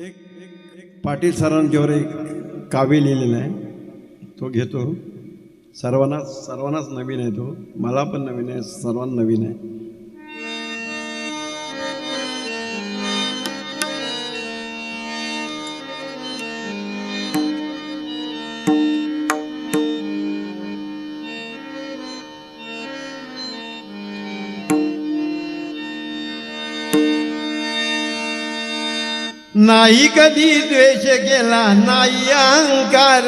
एक पाटील सरांच्यावर एक काव्य लिहिलेलं आहे. तो घेतो. सर्वांनाच सर्वांनाच नवीन आहे तो. मला पण नवीन आहे. सर्वांना नवीन आहे. नाही कधी द्वेष केला नाही अहंकार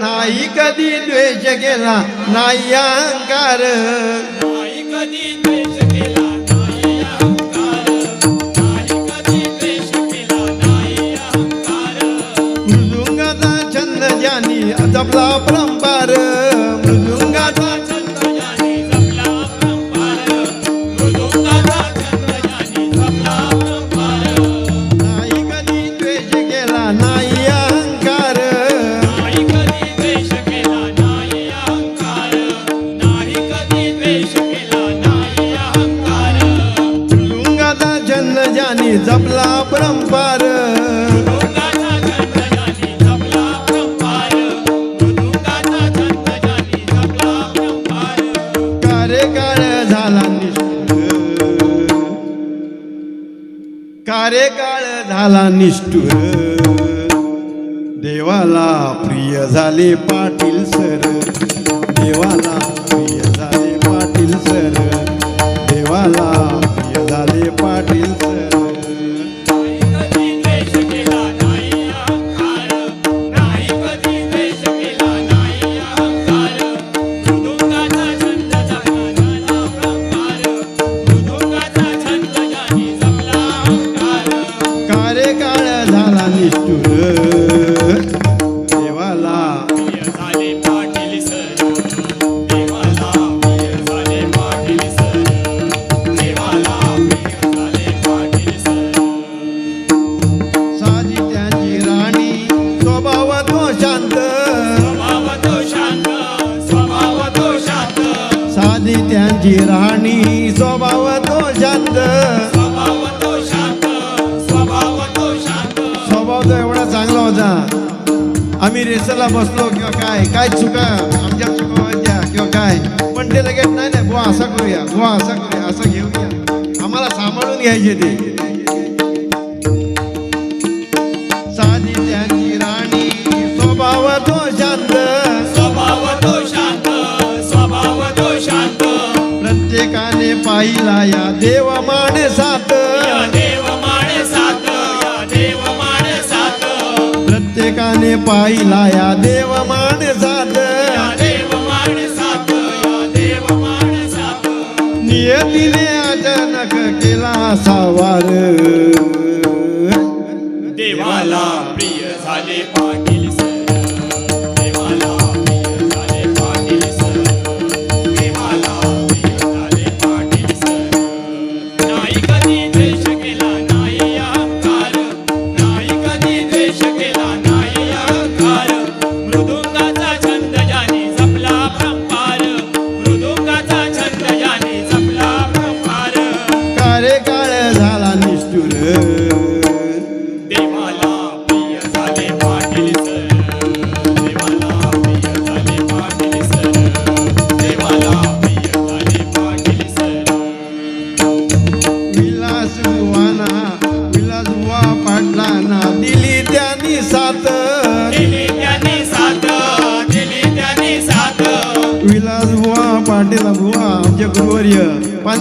नाही कधी द्वेष केला नाही अहंकार. नाही कधी द्वेष केला नाही अहंकार नाही कधी द्वेष केला नाही अहंकार. मृदुंगाचा छंद ज्यानी जपला ज्याने जपला परंपार. कार्यकाळ झाला कार्यकाळ झाला निष्ठुर. देवाला प्रिय झाले पाटील सर. देवाला तो शांत स्वभाव तो शांत स्वभाव तो शांत स्वभाव तो एवढा चांगला होता. आम्ही रेसला बसलो किंवा काय काय चुका आमच्या चुकावांच्या किंवा काय. पण ते लगेच नाही नाही बुवा असा करूया बुवा असा करूया असं घेऊया आम्हाला सांभाळून घ्यायचे ते. प्रत्येकाने पाहिला या देव माणसात देव माणसात नियतीने अचानक केला सावार. देवाला प्रिय झाले पाटील.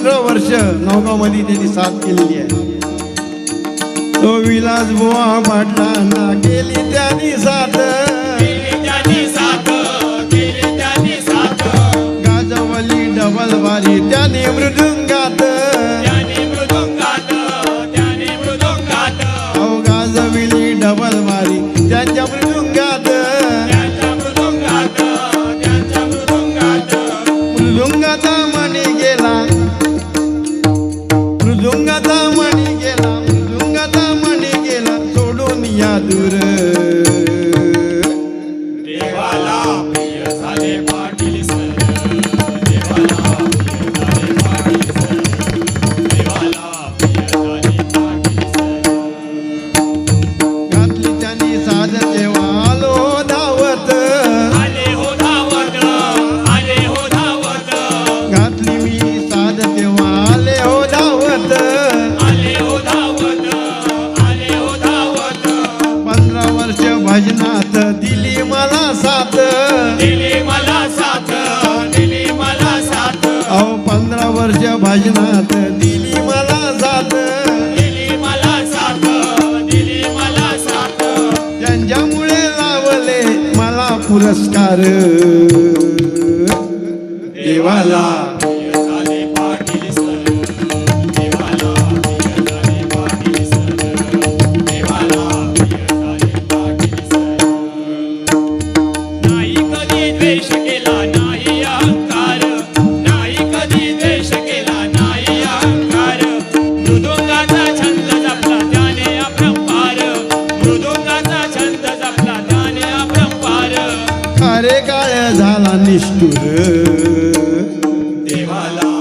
पंधरा वर्ष नौगावमध्ये त्यांनी साथ केलेली आहे. तो विलास बुवा पाटलांना केली त्यांनी साथ. गाजवली डबल वारी त्याने मृदुंगात. खारे काळ झाला निष्ठुर. देवाला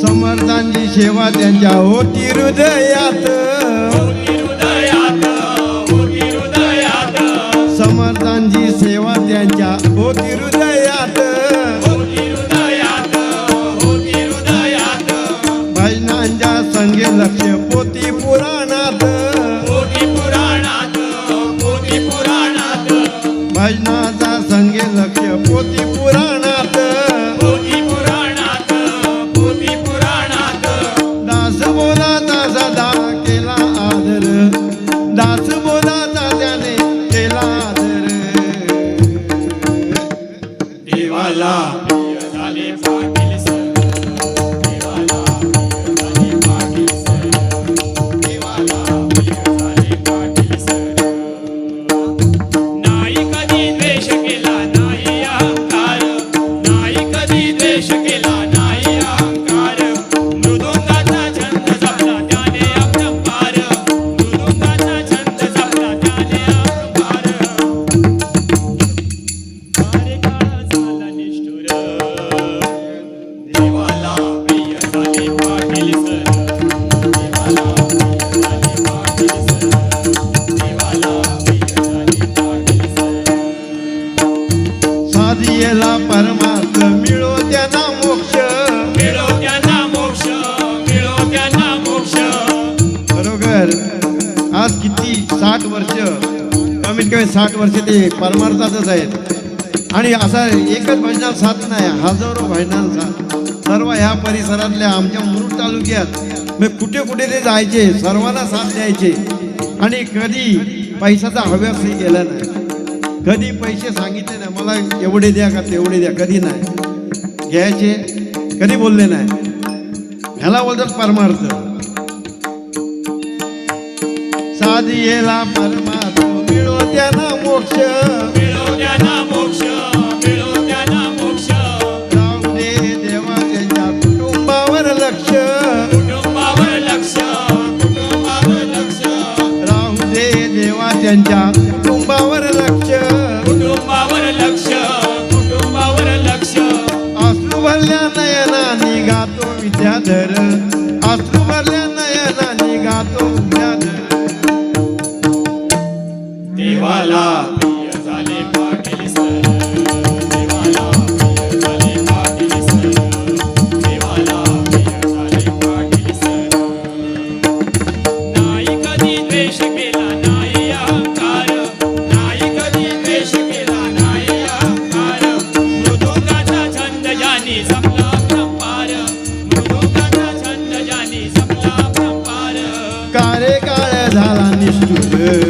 समर्थांची सेवा त्यांच्या होती हृदयात. देवाला आज किती साठ वर्ष कमीत कमी साठ वर्ष ते परमार्थातच आहेत. आणि असा एकच भजनात साथ नाही हजारो भजनात साथ. सर्व ह्या परिसरातल्या आमच्या मुरुड तालुक्यात मी कुठे कुठे ते जायचे सर्वांना साथ द्यायचे. आणि कधी पैशाचा हव्यासही गेला नाही. कधी पैसे सांगितले नाही मला एवढे द्या का तेवढे द्या कधी नाही. घ्यायचे कधी बोलले नाही. ह्याला बोलतात परमार्थ. साधियेला परमार्थ मिळो त्यांना मोक्ष. मिळो त्यांना मोक्ष मिळो त्यांना मोक्ष. राहू दे देवा त्यांच्या कुटुंबावर लक्ष. कुटुंबावर लक्ष कुटुंबावर लक्ष. राहू दे देवा त्यांच्या कुटुंबावर लक्ष. कुटुंबावर लक्ष कुटुंबावर लक्ष. अश्रू भरल्या नयना निघातो विद्याधर. yeah.